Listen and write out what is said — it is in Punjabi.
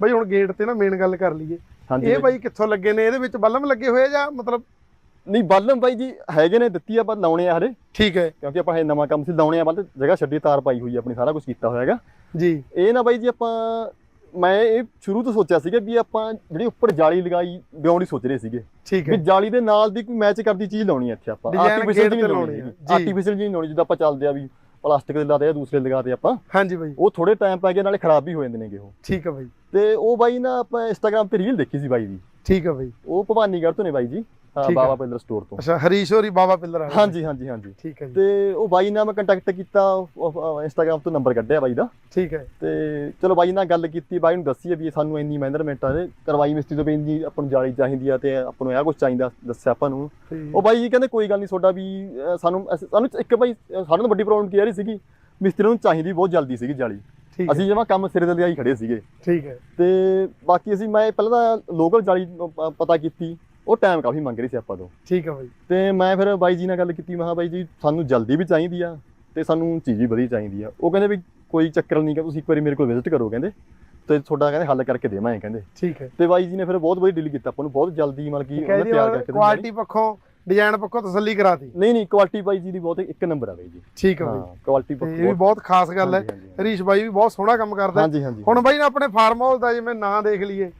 ਬਾਈ ਹੁਣ ਗੇਟ ਤੇ ਨਾ ਮੇਨ ਗੱਲ ਕਰ ਲਈਏ। ਇਹ ਬਾਈ। ਕਿੱਥੋਂ ਲੱਗੇ ਨੇ? ਇਹਦੇ ਵਿੱਚ ਬਲਮ ਲੱਗੇ ਹੋਏ ਜਾਂ ਮਤਲਬ ਨਹੀਂ ਬੱਲਮ ਬਾਈ ਜੀ ਹੈਗੇ ਨੇ ਦਿੱਤੀ ਆ ਪਰ ਲਾਉਣੇ ਆ ਹਰੇ ਠੀਕ ਹੈ। ਕਿਉਂਕਿ ਆਪਾਂ ਇਹ ਨਵਾਂ ਕੰਮ ਸੀ ਲਾਉਣੇ ਆ ਬੰਦ ਜਗ੍ਹਾ ਛੱਡੀ ਤਾਰ ਪਾਈ ਹੋਈ ਆਪਣੀ ਸਾਰਾ ਕੁਝ ਕੀਤਾ ਹੋਇਆ ਹੈਗਾ। ਜੀ। ਇਹ ਨਾ ਬਾਈ ਜੀ ਆਪਾਂ ਮੈਂ ਇਹ ਸ਼ੁਰੂ ਤੋਂ ਸੋਚਿਆ ਸੀਗਾ ਵੀ ਆਪਾਂ ਜਿਹੜੀ ਉੱਪਰ ਜਾਲੀ ਲਗਾਈ ਦੀ ਸੋਚ ਰਹੇ ਸੀਗੇ। ਠੀਕ ਵੀ ਹੈ ਜਾਲੀ ਦੇ ਨਾਲ ਦੀ ਕੋਈ ਮੈਚ ਕਰਦੀ ਚੀਜ਼ ਲਾਉਣੀ ਹੈ ਇੱਥੇ ਆਪਾਂ। ਆਰਟੀਫੀਸ਼ੀਅਲ ਤੇ ਲਾਉਣੀ ਜੀ। ਆਰਟੀਫੀਸ਼ੀਅਲ ਨਹੀਂ ਲਾਉਣੀ ਜਿੱਦਾਂ ਆਪਾਂ ਚੱਲਦੇ ਆ ਵੀ ਪਲਾਸਟਿਕ ਦੇ ਲਾਦੇ ਆ ਦੂਸਰੇ ਲਗਾਦੇ ਆਪਾਂ। ਹਾਂਜੀ ਬਾਈ। ਉਹ ਥੋੜੇ ਟਾਈਮ ਪੈ ਗਏ ਨਾਲੇ ਖਰਾਬ ਵੀ ਹੋ ਜਾਂਦੇ ਨੇਗੇ ਉਹ। ਠੀਕ ਹੈ ਬਾਈ। ਤੇ ਉਹ ਬਾਈ ਨਾ ਆਪਾਂ ਇੰਸਟਾਗ੍ਰam ਤੇ ਰੀਲ ਦੇਖੀ ਸੀ ਬਾਈ ਦੀ। ਠੀਕ ਹੈ ਬਾਈ। ਉਹ ਭਵਾਨੀਗੜ੍ਹ ਤੋਂ ਨੇ ਬਾਈ ਜੀ ਹਾਂ, ਆ। ਬਾਬਾ ਪਿੰਦਰ ਸਟੋਰ ਤੋਂ। ਅੱਛਾ ਹਰੀਸ਼ ਹੋਰੀ ਬਾਬਾ ਪਿੱਲਰ ਵਾਲੇ। ਹਾਂਜੀ ਹਾਂਜੀ ਹਾਂਜੀ। ਠੀਕ ਹੈ ਜੀ। ਤੇ ਉਹ ਬਾਈ ਨਾਲ ਮੈਂ ਕੰਟੈਕਟ ਕੀਤਾ ਇੰਸਟਾਗ੍ਰam ਤੋਂ ਨੰਬਰ ਕੱਢਿਆ ਬਾਈ ਦਾ। ਠੀਕ ਹੈ ਤੇ ਚਲੋ ਬਾਈ ਨਾਲ ਗੱਲ ਕੀਤੀ ਬਾਈ ਨੂੰ ਦੱਸੀ ਵੀ ਸਾਨੂੰ ਇੰਨੀ ਮੈਨਰਮੈਂਟ ਆ ਤੇ ਕਰਵਾਈ ਮਿਸਤਰੀ ਤੋਂ ਵੀ ਇੰਨੀ ਆਪਾਂ ਨੂੰ ਜਾਲੀ ਚਾਹੀਦੀ ਆ ਤੇ ਆਪਾਂ ਨੂੰ ਇਹ ਕੁਝ ਚਾਹੀਦਾ ਦੱਸਿਆ ਆਪਾਂ ਨੂੰ। ਉਹ ਬਾਈ ਜੀ ਕਹਿੰਦੇ ਕੋਈ ਗੱਲ ਨਹੀਂ ਤੁਹਾਡਾ ਵੀ ਸਾਨੂੰ ਸਾਨੂੰ ਇੱਕ ਬਾਈ ਸਾਨੂੰ ਵੱਡੀ ਪ੍ਰੋਬਲਮ ਕੀ ਆ ਰਹੀ ਸੀਗੀ ਮਿਸਤਰੀ ਨੂੰ ਚਾਹੀਦੀ ਬਹੁਤ ਜਲਦੀ ਸੀਗੀ ਜਾਲੀ। ਠੀਕ ਹੈ। ਅਸੀਂ ਜਿਵੇਂ ਕੰਮ ਸਿਰੇ ਤੇ ਲਿਆਈ ਖੜੇ ਸੀਗੇ। ਠੀਕ ਹੈ। ਤੇ ਬਾਕੀ ਅਸੀਂ ਮੈਂ ਪਹਿਲਾਂ ਤਾਂ ਲੋਕਲ ਜਾਲੀ ਪ- ਪਤਾ ਕੀਤੀ ਉਹ ਟਾਈਮ ਕਾਫੀ ਮੰਗ ਰਹੀ ਸੀ ਆਪਾਂ ਤੋਂ। ਠੀਕ ਹੈ ਬਾਈ। ਤੇ ਮੈਂ ਫਿਰ ਬਾਈ ਜੀ ਨਾਲ ਗੱਲ ਕੀਤੀ ਮੈਂ ਕਿਹਾ ਬਾਈ ਜੀ ਸਾਨੂੰ ਜਲਦੀ ਵੀ ਚਾਹੀਦੀ ਆ ਤੇ ਸਾਨੂੰ ਚੀਜ਼ ਵੀ ਵਧੀਆ ਚਾਹੀਦੀ ਆ। ਉਹ ਕਹਿੰਦੇ ਵੀ ਕੋਈ ਚੱਕਰ ਨਹੀਂ ਕਿ ਤੁਸੀਂ ਇੱਕ ਵਾਰੀ ਮੇਰੇ ਕੋਲ ਵਿਜ਼ਿਟ ਕਰੋ ਕਹਿੰਦੇ। ਤੇ ਤੁਹਾਡਾ ਕਹਿੰਦੇ ਹੱਲ ਕਰਕੇ ਦੇਵਾਂਗੇ ਕਹਿੰਦੇ। ਠੀਕ ਹੈ। ਤੇ ਬਾਈ ਜੀ ਨੇ ਫਿਰ ਬਹੁਤ ਵਧੀਆ ਡੀਲ ਕੀਤਾ ਆਪਾਂ ਨੂੰ ਬਹੁਤ ਜਲਦੀ ਮਤਲਬ ਕਿ ਉਹਨੇ ਤਿਆਰ ਕਰਕੇ ਦਿੱਤੀ ਕੁਆਲਿਟੀ ਪੱਖੋਂ ਡਿਜ਼ਾਈਨ ਪੱਖੋਂ ਤਸੱਲੀ ਕਰਾਤੀ। ਨਹੀਂ ਨਹੀਂ ਕੁਆਲਿਟੀ ਬਾਈ ਜੀ ਦੀ ਬਹੁਤ ਇੱਕ ਨੰਬਰ ਆ ਬਾਈ ਜੀ। ਠੀਕ ਹਾਂ ਬਾਈ। ਕੁਆਲਿਟੀ ਤੇ ਇਹ ਵੀ ਬਹੁਤ ਖਾਸ ਗੱਲ ਹੈ। ਹਰੀਸ਼ ਬਾਈ ਵੀ ਬਹੁਤ ਸੋਹਣਾ ਕੰਮ ਕਰਦਾ ਹੁਣ ਬਾਈ ਨਾ ਆਪਣੇ ਫਾਰਮ ਹਾਊਸ ਦਾ ਜਿਵੇਂ ਨਾਂ ਦੇਖ ਲਈਏ।